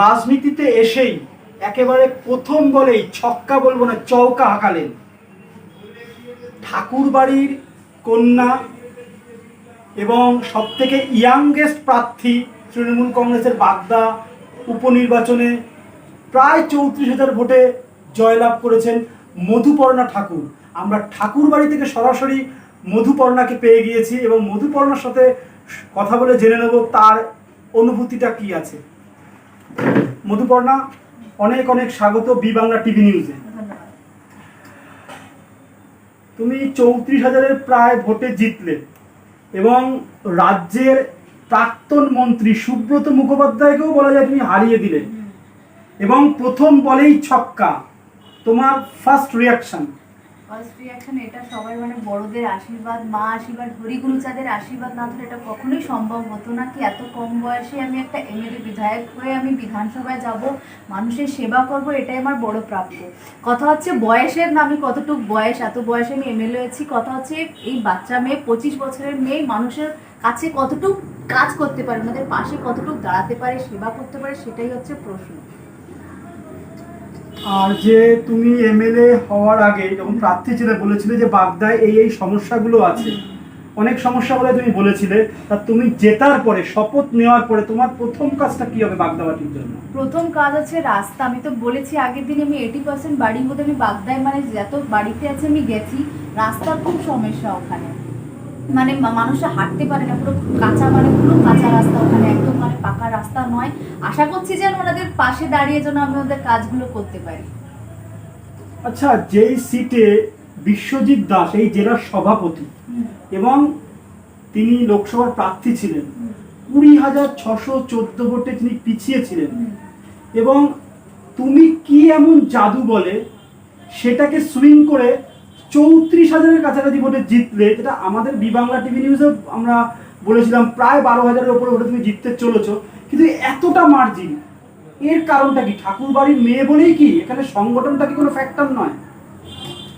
রাজনীতিতে এসেই একেবারে প্রথম বলেই ছক্কা বলব না, চৌকা হাঁকালেন। ঠাকুর বাড়ির কন্যা এবং সব থেকে ইয়াংগেস্ট প্রার্থী তৃণমূল কংগ্রেসের বাগদা উপনির্বাচনে প্রায় চৌত্রিশ হাজার ভোটে জয়লাভ করেছেন মধুপর্ণা ঠাকুর। আমরা ঠাকুর বাড়ি থেকে সরাসরি মধুপর্ণাকে পেয়ে গিয়েছি এবং মধুপর্ণার সাথে কথা বলে জেনে নেব তার অনুভূতিটা কি আছে। মধুপর্ণা অনেক অনেক স্বাগত বি বাংলা টিভি নিউজে। তুমি চৌত্রিশ হাজারের প্রায় ভোটে জিতলে এবং রাজ্যের প্রাক্তন মন্ত্রী সুব্রত মুখোপাধ্যায়কেও বলা যায় তুমি হারিয়ে দিলে। এবং প্রথম বলেই ছক্কা তোমার ফার্স্ট রিয়াকশন ফার্স্ট রিয়াকশন এটা সবাই মানে বড়দের আশীর্বাদ, মা আশীর্বাদ, হরিগুরুচাঁদের আশীর্বাদ না হলে এটা কখনোই সম্ভব হতো না কি এত কম বয়সে আমি একটা এমএলএ বিধায়ক হয়ে আমি বিধানসভায় যাব, মানুষের সেবা করব, এটাই আমার বড় প্রাপ্য। কথা হচ্ছে বয়সের না আমি কতটুকু বয়স, এত বয়সে আমি এমএলএ হয়েছি, কথা হচ্ছে এই বাচ্চা মেয়ে, পঁচিশ বছরের মেয়ে মানুষের কাছে কতটুকু কাজ করতে পারে, ওনাদের পাশে কতটুকু দাঁড়াতে পারে, সেবা করতে পারে, সেটাই হচ্ছে প্রশ্ন। আর যে তুমি এমএলএ হওয়ার আগে যখন প্রার্থী ছিলে, বলেছিলে যে বাগদায় এই এই সমস্যাগুলো আছে। অনেক সমস্যা বলে তুমি বলেছিলে, তা তুমি জেতার পরে, শপথ নেওয়ার পরে তোমার প্রথম কাজটা কি হবে বাগদাবাটির জন্য? প্রথম কাজ আছে রাস্তা। আমি তো বলেছি আগের দিন আমি এইটি পার্সেন্ট বাড়ির মধ্যে আমি বাগদায় মানে যত বাড়িতে আছে আমি গেছি, রাস্তার খুব সমস্যা ওখানে। মানে মা- মানুষরা হাঁটতে পারে না পুরো কাঁচা মানে পুরো কাঁচা রাস্তা ওখানে একদম মানে পাকা রাস্তা নয়। আশা করছি যেন ওনাদের পাশে দাঁড়িয়ে যেন আমি ওদের কাজগুলো করতে পারি। আচ্ছা যেই সিটে বিশ্বজিৎ দাস এই জেলার সভাপতি এবং তিনি লোকসভার প্রার্থী ছিলেন কুড়ি হাজার ছশো চোদ্দ ভোটে তিনি পিছিয়ে ছিলেন। এবং তুমি কি এমন জাদু বলে সেটাকে সুইং করে চৌত্রিশ হাজারের কাছাকাছি ভোটে জিতলে, যেটা আমাদের বি বাংলা টিভি নিউজে আমরা বলেছিলাম, প্রায় বারো হাজারের ওপরে ভোটে তুমি জিততে চলেছ। কিন্তু এতটা মার্জিন এর কারণটা কি? ঠাকুর বাড়ির মেয়ে বলেই কি, এখানে সংগঠনটা কি কোনো ফ্যাক্টর নয়?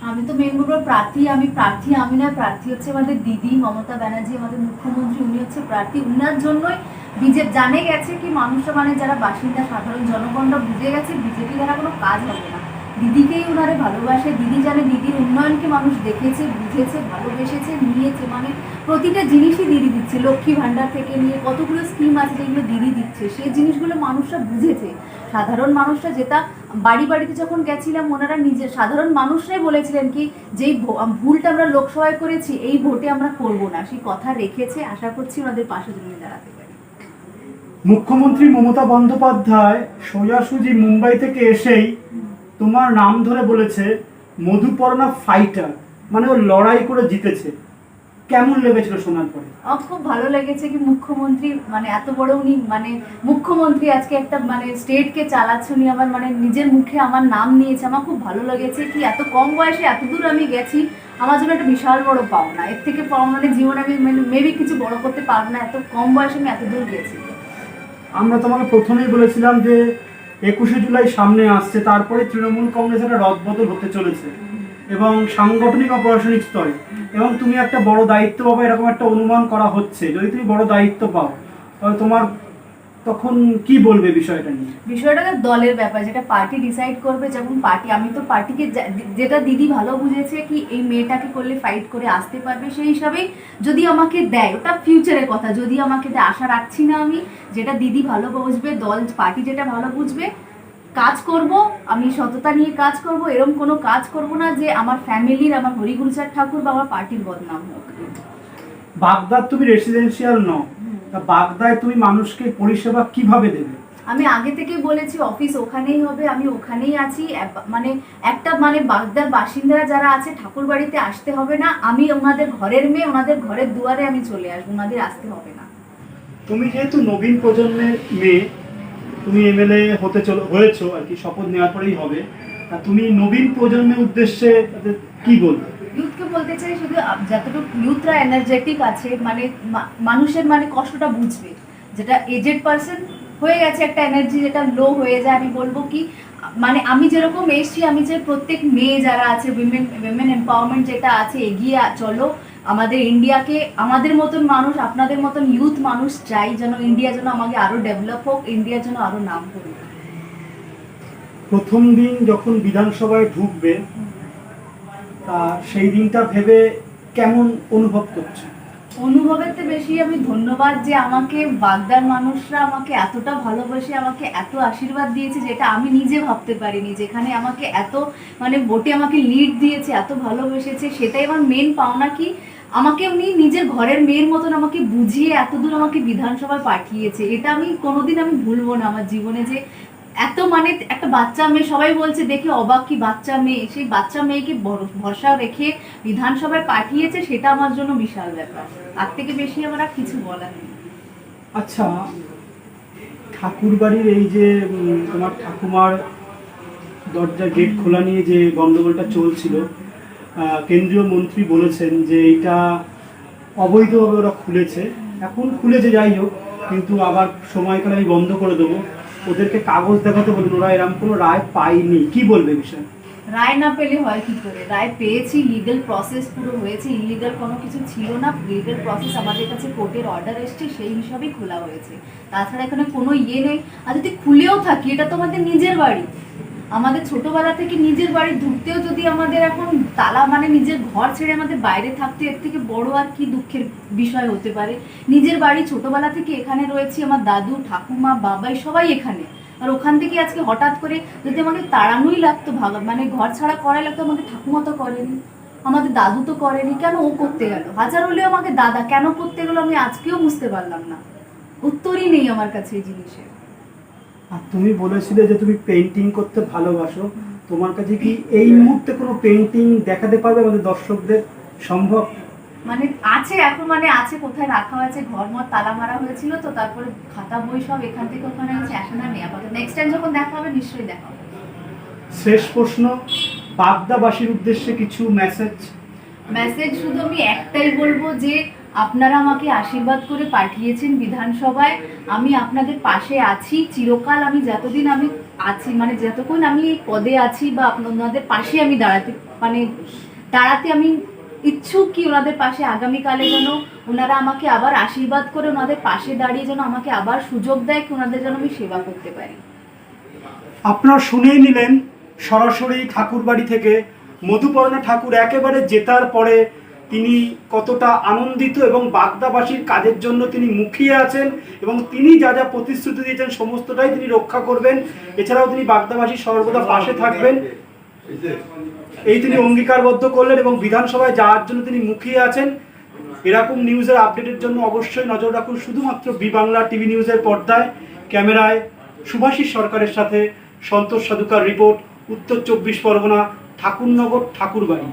আমি তো মেন বলব প্রার্থী, আমি প্রার্থী, আমি না, প্রার্থী হচ্ছে আমাদের দিদি, মমতা ব্যানার্জি, আমাদের মুখ্যমন্ত্রী, উনি হচ্ছে প্রার্থী। উনার জন্যই বিজেপি, জানে গেছে কি মানুষরা মানে যারা বাসিন্দা, সাধারণ জনগণরা বুঝে গেছে, বিজেপি দ্বারা কোনো কাজ হবে না। দিদিকেই ওনারে ভালোবাসে। দিদি জানে দিদির উন্নয়নকে মানুষ দেখেছে, বুঝেছে, ভালোবেসেছে, নিয়েছে। মানে প্রতিটা জিনিসই দিদি দিচ্ছে। লক্ষ্মী ভাণ্ডার থেকে নিয়ে কতগুলো স্কিম আছে যেগুলো দিদি দিচ্ছে। সেই জিনিসগুলো মানুষরা বুঝেছে। সাধারণ মানুষরা যেটা বাড়ি বাড়িতে যখন গেছিলাম, ওনারা নিজে সাধারণ মানুষরাই বলেছিলেন কি, যেই ভুলটা আমরা লোকসভায় করেছি, এই ভোটে আমরা করব না। সেই কথা রেখেছে। আশা করছি ওনাদের পাশে জমিয়ে দাঁড়াতে মুখ্যমন্ত্রী মমতা বন্দ্যোপাধ্যায় সোজাসুজি মুম্বাই থেকে এসেই তোমার নাম ধরে বলেছে মধুপর্ণা ফাইটার মানে ও লড়াই করে জিতেছে। কেমন লেগেছিল শোনার পরে? খুব ভালো লেগেছে কি মুখ্যমন্ত্রী মানে এত বড় উনি মানে মুখ্যমন্ত্রী আজকে একটা মানে স্টেটকে চালাচ্ছে উনি আমার মানে নিজের মুখে আমার নাম নিয়েছে আমার খুব ভালো লেগেছে কি এত কম বয়সে এত দূর আমি গেছি আমার জন্য একটা বিশাল বড় পাওনা। এর থেকে পাওনা মানে জীবনে আমি মেবি কিছু বড় করতে পারব না এত কম বয়সে আমি এত দূর গেছি। আমরা তোমাকে প্রথমেই বলেছিলাম যে একুশে জুলাই সামনে আসছে, তারপরে তৃণমূল কংগ্রেস একটা রদবদল হতে চলেছে এবং সাংগঠনিক ও প্রশাসনিক স্তরে। এবং তুমি একটা বড় দায়িত্ব পাবে, এরকম একটা অনুমান করা হচ্ছে। যদি তুমি বড় দায়িত্ব পাও, তাহলে তোমার তখন কি বলবে বিষয়টা নিয়ে? বিষয়টা দলের ব্যাপার যেটা পার্টি ডিসাইড করবে যেমন পার্টি আমি তো পার্টিকে যেটা দিদি ভালো বুঝেছে কি এই মেয়েটাকে করলে ফাইট করে আসতে পারবে সেই হিসাবেই যদি আমাকে দেয় ওটা ফিউচারের কথা যদি আমাকে দেয় আশা রাখছি না আমি যেটা দিদি ভালো বুঝবে দল পার্টি যেটা ভালো বুঝবে কাজ করব আমি সততা নিয়ে কাজ করব এরকম কোনো কাজ করব না যে আমার ফ্যামিলির আমার হরিগুরুচার ঠাকুর বা আমার পার্টির বদনাম হোক। বাগদাদ তুমি রেসিডেন্সিয়াল নও। বাগদায় তুমি মানুষকে পরিষেবা কীভাবে দেবে? আমি আগে থেকে বলেছি অফিস ওখানেই হবে আমি ওখানেই আছি। মানে একটা মানে বাগদার বাসিন্দারা যারা আছে ঠাকুর বাড়িতে আসতে হবে না। আমি ওনাদের ঘরের মেয়ে ওনাদের ঘরের দুয়ারে আমি চলে আসব ওনাদের আসতে হবে না। তুমি যেহেতু নবীন প্রজন্মের মেয়ে তুমি এমএলএ হতে চলো হয়েছো আর কি শপথ নেওয়ার পরেই হবে। তা তুমি নবীন প্রজন্মের উদ্দেশ্যে কি বলবে? ইউথকে বলতে চাই শুধু যতটুকু ইউথরা এনার্জেটিক আছে মানে মানুষের মানে কষ্টটা বুঝবে। যেটা এজেড পার্সন হয়ে গেছে একটা এনার্জি যেটা লো হয়ে যায়, আমি বলব কি মানে আমি যেরকম এসছি, আমি যে প্রত্যেক মেয়ে যারা আছে উইমেন উইমেন এম্পাওয়ারমেন্ট যেটা আছে, এগিয়ে চলো। আমাদের ইন্ডিয়াকে আমাদের মতন মানুষ, আপনাদের মতন ইউথ মানুষ চাই যেন ইন্ডিয়া যেন আমাকে আরও ডেভেলপ হোক ইন্ডিয়া যেন আরও নাম করুক। প্রথম দিন যখন বিধানসভায় ঢুকবে তা সেই দিনটা ভেবে কেমন অনুভব করছে? অনুভবের থেকে বেশি আমি ধন্যবাদ যে আমাকে বাগদার মানুষরা আমাকে এতটা ভালোবাসে আমাকে এত আশীর্বাদ দিয়েছে যেটা আমি নিজে ভাবতে পারিনি, যেখানে আমাকে এত মানে বোটে আমাকে লিড দিয়েছে, এত ভালোবেসেছে, সেটাই আমার মেন পাওনা কি? আমাকে উনি নিজের ঘরের মেয়ের মতন আমাকে বুঝিয়ে এতদূর আমাকে বিধানসভায় পাঠিয়েছে, এটা আমি কোনোদিন আমি ভুলবো না আমার জীবনে যে এত মানে একটা বাচ্চা মেয়ে, সবাই বলছে, দেখে অবাক কি বাচ্চা মেয়ে, সেই বাচ্চা মেয়েকে ভর- ভরসা রেখে বিধানসভায় পাঠিয়েছে, সেটা আমার জন্য বিশাল ব্যাপার। তার থেকে বেশি আমার আর কিছু বলার নেই। আচ্ছা ঠাকুর বাড়ির এই যে তোমার ঠাকুমার দরজা গেট খোলা নিয়ে যে গন্ডগোলটা চলছিল কেন্দ্রীয় মন্ত্রী বলেছেন যে এটা অবৈধভাবে ওরা খুলেছে। এখন খুলেছে, যাই হোক, কিন্তু আবার সময়কালে আমি বন্ধ করে দেবো। ওদেরকে কাগজ দেখাতে বলুন, ওরা এরকম কোনো রায় পাইনি কি বলবে বিষয়? রায় না পেলে হয় কি করে? রায় পেয়েছি লিগেল প্রসেস পুরো হয়েছে ইলিগাল কোনো কিছু ছিল না লিগেল প্রসেস আমাদের কাছে কোর্টের অর্ডার এসছে, সেই হিসাবেই খোলা হয়েছে। তাছাড়া এখানে কোনো ইয়ে নেই। আর যদি খুলেও থাকি, এটা তো আমাদের নিজের বাড়ি। আমাদের ছোটবেলা থেকে নিজের বাড়ি ঢুকতেও যদি আমাদের এখন তালা মানে নিজের ঘর ছেড়ে আমাদের বাইরে থাকতে এর থেকে বড় আর কি দুঃখের বিষয় হতে পারে। নিজের বাড়ি ছোটবেলা থেকে এখানে রয়েছি, আমার দাদু, ঠাকুমা, বাবাই সবাই এখানে। আর ওখান থেকে আজকে হঠাৎ করে যদি আমাকে তাড়ানোই লাগতো ভাগ মানে ঘর ছাড়া করাই লাগতো, আমাকে ঠাকুমা তো করেনি, আমাদের দাদু তো করেনি, কেন ও করতে গেল? হাজার হলেও আমাকে দাদা কেন করতে গেলো আমি আজকেও বুঝতে পারলাম না। উত্তরই নেই আমার কাছে এই জিনিসের। আর তুমি বলেছিলে যে তুমি পেন্টিং করতে ভালোবাসো। তোমার কাছে কি এই মুহূর্তে কোনো পেন্টিং দেখাতে পারবে আমাদের দর্শকদের? সম্ভব? মানে আছে এখন মানে আছে কোথায় রাখা আছে ঘর মর তালা মারা হয়েছিল তো তারপরে খাতা বই সব এখান থেকে ওখানে আছে এখন আর নেই আপাতত নেক্সট টাইম যখন দেখা হবে নিশ্চয়ই দেখা হবে। শেষ প্রশ্ন বাগদাবাসীর উদ্দেশ্যে কিছু মেসেজ মেসেজ শুধু আমি একটাই বলব যে আপনারা আমাকে আশীর্বাদ করে পাঠিয়েছেন বিধানসভায়। আমি আপনাদের পাশে আছি। চিরকাল আমি যতদিন আমি আছি মানে যতক্ষণ আমি এই পদে আছি বা আপনাদের পাশে আমি দাঁড়াতে মানে দাঁড়াতে আমি ইচ্ছুক কি ওনাদের পাশে আগামীকালে যেন ওনারা আমাকে আবার আশীর্বাদ করে ওনাদের পাশে দাঁড়িয়ে যেন আমাকে আবার সুযোগ দেয় কি ওনাদের যেন আমি সেবা করতে পারি। আপনারা শুনেই নিলেন, সরাসরি ঠাকুরবাড়ি থেকে মধুপর্ণা ঠাকুর একেবারে জেতার পরে তিনি কতটা আনন্দিত এবং বাগদাবাসীর কাজের জন্য তিনি মুখিয়ে আছেন এবং তিনি যা যা প্রতিশ্রুতি দিয়েছেন সমস্তটাই তিনি রক্ষা করবেন। এছাড়াও তিনি বাগদাবাসীর সর্বদা পাশে থাকবেন। এই তিনি অঙ্গীকারবদ্ধ করলেন এবং বিধানসভায় যাওয়ার জন্য তিনি মুখিয়ে আছেন। এরকম নিউজের আপডেটের জন্য অবশ্যই নজর রাখুন শুধুমাত্র বি বাংলা টিভি নিউজের পর্দায়। ক্যামেরায় সুভাষিস সরকারের সাথে সন্তোষ সাধুকার রিপোর্ট, উত্তর চব্বিশ পরগনা, ঠাকুরনগর, ঠাকুরবাড়ি।